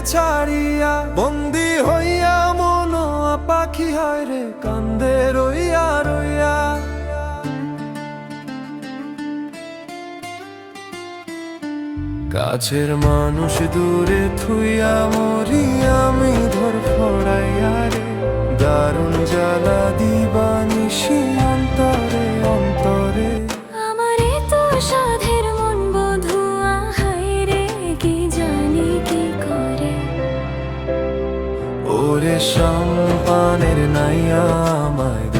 রইয়া বন্দি হইয়া মন পাখি হয় রে, কান্দে রইয়া রইয়া। কাছের মানুষ দূরে থুইয়া মরি আমি ধর ফড়াইয়া রে, দারুণ জ্বালা দিবানিশি সম্পানের নাইয়া আমায়